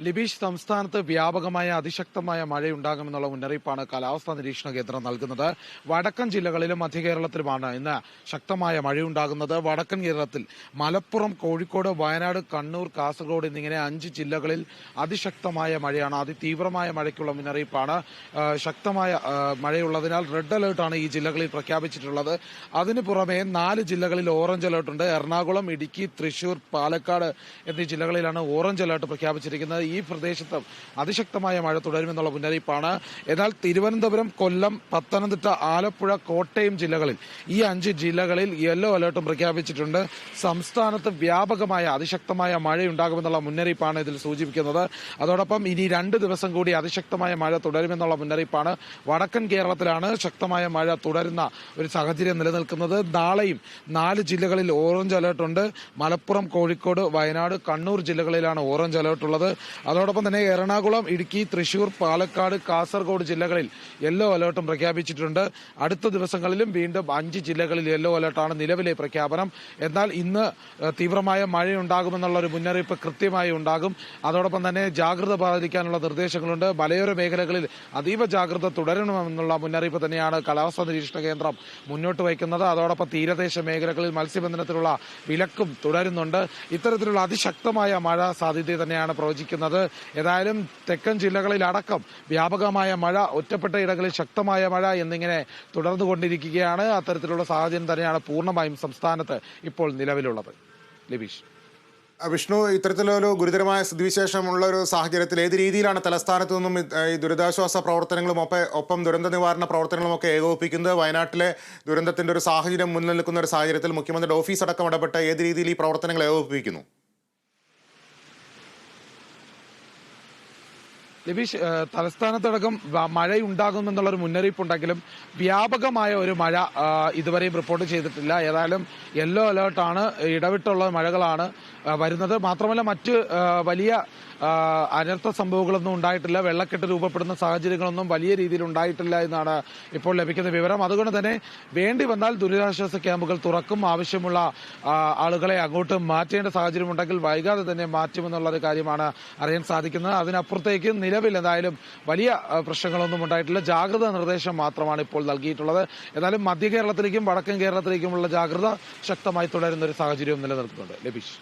ലിബീഷ് സംസ്ഥാനത്ത് വ്യാപകമായ അതിശക്തമായ മഴയുണ്ടാകുമെന്നുള്ള മുന്നറിയിപ്പാണ് കാലാവസ്ഥാ നിരീക്ഷണ കേന്ദ്രം നൽകുന്നത്. വടക്കൻ ജില്ലകളിലും മധ്യ കേരളത്തിലുമാണ് ഇന്ന് ശക്തമായ മഴയുണ്ടാകുന്നത്. വടക്കൻ കേരളത്തിൽ മലപ്പുറം കോഴിക്കോട് വയനാട് കണ്ണൂർ കാസർഗോഡ് എന്നിങ്ങനെ അഞ്ച് ജില്ലകളിൽ അതിശക്തമായ മഴയാണ്. അതിതീവ്രമായ മഴയ്ക്കുള്ള മുന്നറിയിപ്പാണ്. ശക്തമായ മഴയുള്ളതിനാൽ റെഡ് അലേർട്ടാണ് ഈ ജില്ലകളിൽ പ്രഖ്യാപിച്ചിട്ടുള്ളത്. അതിനു പുറമെ നാല് ജില്ലകളിൽ ഓറഞ്ച് അലേർട്ടുണ്ട്. എറണാകുളം ഇടുക്കി തൃശൂർ പാലക്കാട് എന്നീ ജില്ലകളിലാണ് ഓറഞ്ച് അലേർട്ട് പ്രഖ്യാപിച്ചിരിക്കുന്നത്. ഈ പ്രദേശത്ത് അതിശക്തമായ മഴ തുടരുമെന്നുള്ള മുന്നറിയിപ്പാണ്. എന്നാൽ തിരുവനന്തപുരം കൊല്ലം പത്തനംതിട്ട ആലപ്പുഴ കോട്ടയം ജില്ലകളിൽ ഈ അഞ്ച് ജില്ലകളിൽ യെല്ലോ അലേർട്ടും പ്രഖ്യാപിച്ചിട്ടുണ്ട്. സംസ്ഥാനത്ത് വ്യാപകമായ അതിശക്തമായ മഴയുണ്ടാകുമെന്നുള്ള മുന്നറിയിപ്പാണ് ഇതിൽ സൂചിപ്പിക്കുന്നത്. അതോടൊപ്പം ഇനി രണ്ട് ദിവസം കൂടി അതിശക്തമായ മഴ തുടരുമെന്നുള്ള മുന്നറിയിപ്പാണ് വടക്കൻ കേരളത്തിലാണ് ശക്തമായ മഴ തുടരുന്ന ഒരു സാഹചര്യം നിലനിൽക്കുന്നത്. നാളെയും നാല് ജില്ലകളിൽ ഓറഞ്ച് അലേർട്ടുണ്ട്. മലപ്പുറം കോഴിക്കോട് വയനാട് കണ്ണൂർ ജില്ലകളിലാണ് ഓറഞ്ച് അലേർട്ട് ഉള്ളത് അതോടൊപ്പം തന്നെ എറണാകുളം ഇടുക്കി തൃശൂർ പാലക്കാട് കാസർഗോഡ് ജില്ലകളിൽ യെല്ലോ അലേർട്ടും പ്രഖ്യാപിച്ചിട്ടുണ്ട്. അടുത്ത ദിവസങ്ങളിലും വീണ്ടും അഞ്ച് ജില്ലകളിൽ യെല്ലോ അലേർട്ടാണ് നിലവിലെ പ്രഖ്യാപനം. എന്നാൽ ഇന്ന് തീവ്രമായ മഴയുണ്ടാകുമെന്നുള്ള ഒരു മുന്നറിയിപ്പ് കൃത്യമായി ഉണ്ടാകും. അതോടൊപ്പം തന്നെ ജാഗ്രത പാലിക്കാനുള്ള നിർദ്ദേശങ്ങളുണ്ട്. മലയോര മേഖലകളിൽ അതീവ ജാഗ്രത തുടരണമെന്നുള്ള മുന്നറിയിപ്പ് തന്നെയാണ് കാലാവസ്ഥാ നിരീക്ഷണ കേന്ദ്രം മുന്നോട്ട് വയ്ക്കുന്നത്. അതോടൊപ്പം തീരദേശ മേഖലകളിൽ മത്സ്യബന്ധനത്തിനുള്ള വിലക്കും തുടരുന്നുണ്ട്. ഇത്തരത്തിലുള്ള അതിശക്തമായ മഴ സാധ്യത തന്നെയാണ് പ്രവചിക്കുന്നത്. ഏതായാലും തെക്കൻ ജില്ലകളിൽ അടക്കം വ്യാപകമായ മഴ ഒറ്റപ്പെട്ട ഇടങ്ങളിൽ ശക്തമായ മഴ എന്നിങ്ങനെ തുടർന്നു കൊണ്ടിരിക്കുകയാണ് അത്തരത്തിലുള്ള സാഹചര്യം തന്നെയാണ് പൂർണമായും സംസ്ഥാനത്ത് ഇപ്പോൾ നിലവിലുള്ളത്. ലബീഷ്. വിഷ്ണു ഇത്തരത്തിലൊരു ഗുരുതരമായ സ്ഥിതിവിശേഷമുള്ള ഒരു സാഹചര്യത്തിൽ ഏത് രീതിയിലാണ് തലസ്ഥാനത്തു നിന്നും ഈ ദുരിതാശ്വാസ പ്രവർത്തനങ്ങളും ഒപ്പം ഒപ്പം ദുരന്ത നിവാരണ പ്രവർത്തനങ്ങളും ഒക്കെ ഏകോപിപ്പിക്കുന്നത്? വയനാട്ടിലെ ദുരന്തത്തിന്റെ ഒരു സാഹചര്യം മുന്നിൽ നിൽക്കുന്ന ഒരു സാഹചര്യത്തിൽ മുഖ്യമന്ത്രിയുടെ ഓഫീസ് അടക്കം ഇടപെട്ട് ഏത് രീതിയിൽ ഈ പ്രവർത്തനങ്ങൾ ഏകോപിപ്പിക്കുന്നു? ലബീഷ് തലസ്ഥാനത്തടക്കം മഴയുണ്ടാകുമെന്നുള്ളൊരു മുന്നറിയിപ്പുണ്ടെങ്കിലും വ്യാപകമായ ഒരു മഴ ഇതുവരെയും റിപ്പോർട്ട് ചെയ്തിട്ടില്ല. ഏതായാലും യെല്ലോ അലേർട്ടാണ് ഇടവിട്ടുള്ള മഴകളാണ് വരുന്നത്. മാത്രമല്ല മറ്റ് വലിയ അനർത്ഥ സംഭവങ്ങളൊന്നും ഉണ്ടായിട്ടില്ല. വെള്ളക്കെട്ട് രൂപപ്പെടുന്ന സാഹചര്യങ്ങളൊന്നും വലിയ രീതിയിൽ ഉണ്ടായിട്ടില്ല എന്നാണ് ഇപ്പോൾ ലഭിക്കുന്ന വിവരം. അതുകൊണ്ട് തന്നെ വേണ്ടി വന്നാൽ ദുരിതാശ്വാസ ക്യാമ്പുകൾ തുറക്കും. ആവശ്യമുള്ള ആളുകളെ അങ്ങോട്ട് മാറ്റേണ്ട സാഹചര്യം ഉണ്ടെങ്കിൽ വൈകാതെ തന്നെ മാറ്റുമെന്നുള്ള ഒരു കാര്യമാണ് അറിയാൻ സാധിക്കുന്നത്. അതിനപ്പുറത്തേക്ക് നിലവിൽ എന്തായാലും വലിയ പ്രശ്നങ്ങളൊന്നും ഉണ്ടായിട്ടില്ല. ജാഗ്രത നിർദ്ദേശം മാത്രമാണ് ഇപ്പോൾ നൽകിയിട്ടുള്ളത്. എന്നാലും മധ്യ കേരളത്തിലേക്കും വടക്കൻ കേരളത്തിലേക്കുമുള്ള ജാഗ്രത ശക്തമായി തുടരുന്ന ഒരു സാഹചര്യവും നിലനിൽക്കുന്നുണ്ട് ലബീഷ്.